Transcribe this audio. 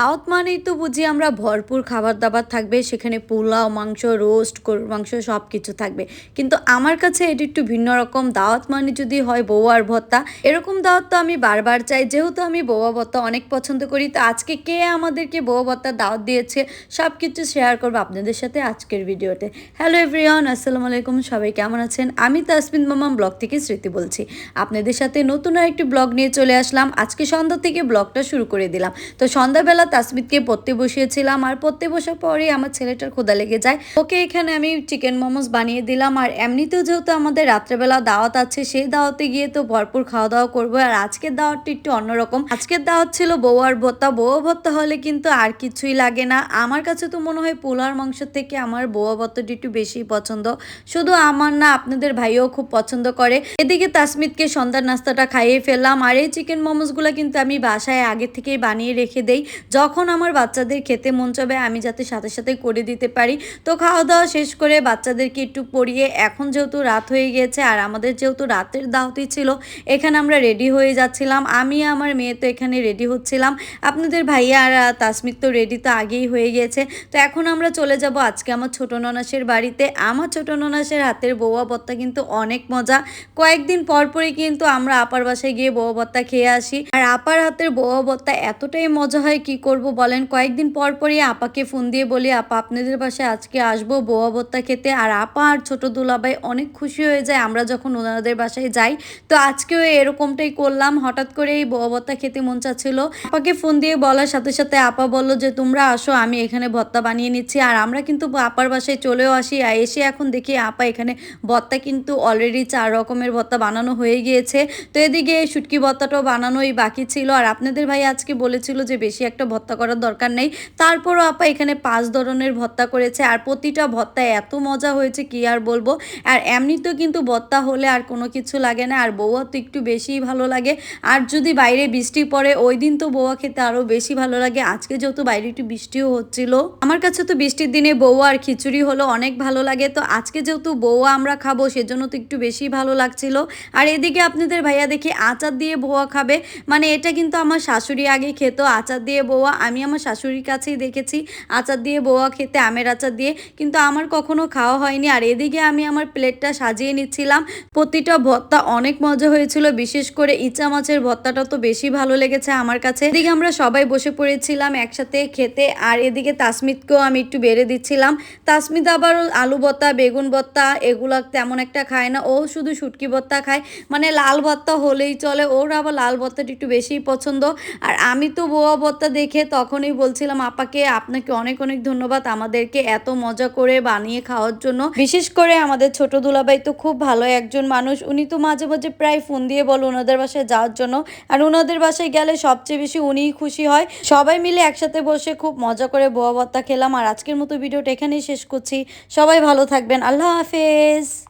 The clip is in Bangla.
সাউথ মানেই তো বুঝি আমরা ভরপুর খাবার দাবার থাকবে, সেখানে পোলাও, মাংস রোস্ট গরুর মাংস সব কিছু থাকবে। কিন্তু আমার কাছে এটি একটু ভিন্ন রকম। দাওয়াত মানে যদি হয় বৌয়ার ভত্তা। এরকম দাওয়াত তো আমি বারবার চাই। যেহেতু আমি বৌয়া ভত্তা অনেক পছন্দ করি, তো আজকে কে আমাদেরকে বৌয়া ভর্তা দাওয়াত দিয়েছে সব কিছু শেয়ার করব আপনাদের সাথে আজকের ভিডিওতে। হ্যালো এভরিওয়ান আসসালামু আলাইকুম। সবাই কেমন আছেন? আমি তাসমিন মামাম, ব্লগ থেকে স্মৃতি বলছি। আপনাদের সাথে নতুন আরেকটি ব্লগ নিয়ে চলে আসলাম। আজকে সন্ধ্যা থেকে ব্লগটা শুরু করে দিলাম। তো সন্ধ্যাবেলা তাসমিদকে পড়তে বসিয়েছিলাম আর পড়তে বসার পরেই আমার ছেলেটার ক্ষুদা লেগে যায়। ওকে এখানে আমি চিকেন মোমোস বানিয়ে দিলাম আর এমনিতেও যেহেতু আমাদের রাত্রেবেলা দাওয়াত আছে, সেই দাওয়াতে গিয়ে তো ভরপুর খাওয়া দাওয়া করব। আর আজকের দাওয়াতটা একটু অন্যরকম। আজকের দাওয়াত ছিল বৌয়ার ভর্তা বৌয়া ভর্তা হলে কিন্তু আর কিছুই লাগে না। আমার কাছে তো মনে হয় পোলার মাংস থেকে আমার বৌয়া ভর্তাটি একটু বেশি পছন্দ। শুধু আমার না, আপনাদের ভাইও খুব পছন্দ করে। এদিকে তাসমিদকে সন্ধ্যার নাস্তাটা খাইয়ে ফেললাম। আর এই চিকেন মোমোসগুলো কিন্তু আমি বাসায় আগে থেকেই বানিয়ে রেখে দেই। যখন আমার বাচ্চাদের খেতে মন চাবে আমি যাতে সাথে সাথে করে দিতে পারি। তো খাওয়া দাওয়া শেষ করে বাচ্চাদেরকে একটু পড়িয়ে এখন যেহেতু রাত হয়ে গিয়েছে আর আমাদের যেহেতু রাতের দাওয়াতই ছিল এখানে আমরা রেডি হয়ে যাচ্ছিলাম। আমি আমার মেয়ে তো এখানে রেডি হচ্ছিলাম। আপনাদের ভাইয়া আর আহ, তাসমিদ তো রেডি তো আগেই হয়ে গিয়েছে। তো এখন আমরা চলে যাব আজকে আমার ছোট ননাসের বাড়িতে। আমার ছোট ননাসের হাতের বৌয়া ভত্তা কিন্তু অনেক মজা। কয়েকদিন পর পরই কিন্তু আমরা আপার বাসায় গিয়ে বৌয়া ভত্তা খেয়ে আসি। আর আপার হাতের বৌয়া ভত্তা এতটাই মজা হয় কি করব বলেন? কয়েকদিন পর পরই আপাকে ফোন দিয়ে বলি, আপা, আপনাদের বাসায় আজকে আসব বৌয়া ভত্তা খেতে। আর আপা আর ছোট দুলাভাই অনেক খুশি হয়ে যায় আমরা যখন ওনাদের বাসায় যাই। তো আজকেও এরকমটাই করলাম। হঠাৎ করে এই বৌয়া ভত্তা খেতে মন চাচ্ছিল। আপাকে ফোন দিয়ে বলার সাথে সাথে আপা বলল যে, তোমরা আসো, আমি এখানে ভত্তা বানিয়ে নিচ্ছি। আর আমরা কিন্তু আপার বাসায় চলেও আসি। এসে এখন দেখি আপা এখানে ভত্তা কিন্তু অলরেডি চার রকমের ভত্তা বানানো হয়ে গিয়েছে। তো এদিকে শুটকি ভত্তাটাও বানানোই বাকি ছিল। আর আপনাদের ভাই আজকে বলেছিল যে, বেশি একটা ভত্তা করার দরকার নেই। তারপরও আপা এখানে পাঁচ ধরনের ভত্তা করেছে আর প্রতিটা ভত্তা এত মজা হয়েছে, কি আর বলব? আর এমনিতেও কিন্তু ভত্তা হলে আর কোনো কিছু লাগে না, আর বৌয়া তো একটু বেশিই ভালো লাগে। আর যদি বাইরে বৃষ্টি পড়ে, ওই দিন তো বৌয়া খেতে আরও বেশি ভালো লাগে। আজকে যেহেতু বাইরে একটু বৃষ্টিও হচ্ছিল। আমার কাছে তো বৃষ্টির দিনে বৌয়া আর খিচুড়ি হলো অনেক ভালো লাগে। তো আজকে যেহেতু বৌয়া আমরা খাব, সেজন্য তো একটু বেশি ভালো লাগছিল। আর এদিকে আপনাদের ভাইয়া দেখি আচার দিয়ে বৌয়া খাবে। মানে এটা কিন্তু আমার শাশুড়ি আগে খেত, আচার দিয়ে বৌয়া আমি আমার শাশুড়ির কাছেই দেখেছি। আচার দিয়ে বৌয়া খেতে, আমের আচার দিয়ে। কিন্তু আমার কখনো খাওয়া হয়নি। আর এদিকে আমি আমার প্লেটটা সাজিয়ে নিচ্ছিলাম। প্রতিটা ভর্তা অনেক মজা হয়েছিল। বিশেষ করে ইচা মাছের ভর্তাটা তো বেশি ভালো লেগেছে আমার কাছে। এদিকে আমরা সবাই বসে পড়েছিলাম একসাথে খেতে। আর এদিকে তাসমিতকেও আমি একটু বেড়ে দিচ্ছিলাম। তাসমিদ আবার আলু ভর্তা, বেগুন ভর্তা এগুলো তেমন একটা খায় না। ও শুধু শুটকি ভর্তা খায়। মানে লাল ভর্তা হলেই চলে। ওর আবার লাল ভর্তাটা একটু বেশিই পছন্দ। আর আমি তো বোয়া ভর্তা দেখে তখনই বলছিলাম, আপাকে আপনাকে অনেক অনেক ধন্যবাদ। আমাদেরকে এত মজা করে বানিয়ে খাওয়ার জন্য। বিশেষ করে আমাদের ছোট দুলাভাই তো খুব ভালো একজন মানুষ। উনি তো মাঝে মাঝে প্রায় ফোন দিয়ে বলো ওনাদের বাসায় যাওয়ার জন্য। আর ওনাদের বাসায় গেলে সবচেয়ে বেশি উনিই খুশি হয়। সবাই মিলে একসাথে বসে খুব মজা করে বোয়া ভর্তা খেলাম। আর আজকের মতো ভিডিওটা এখানেই শেষ করছি। সবাই ভালো থাকবেন। আল্লাহ হাফেজ।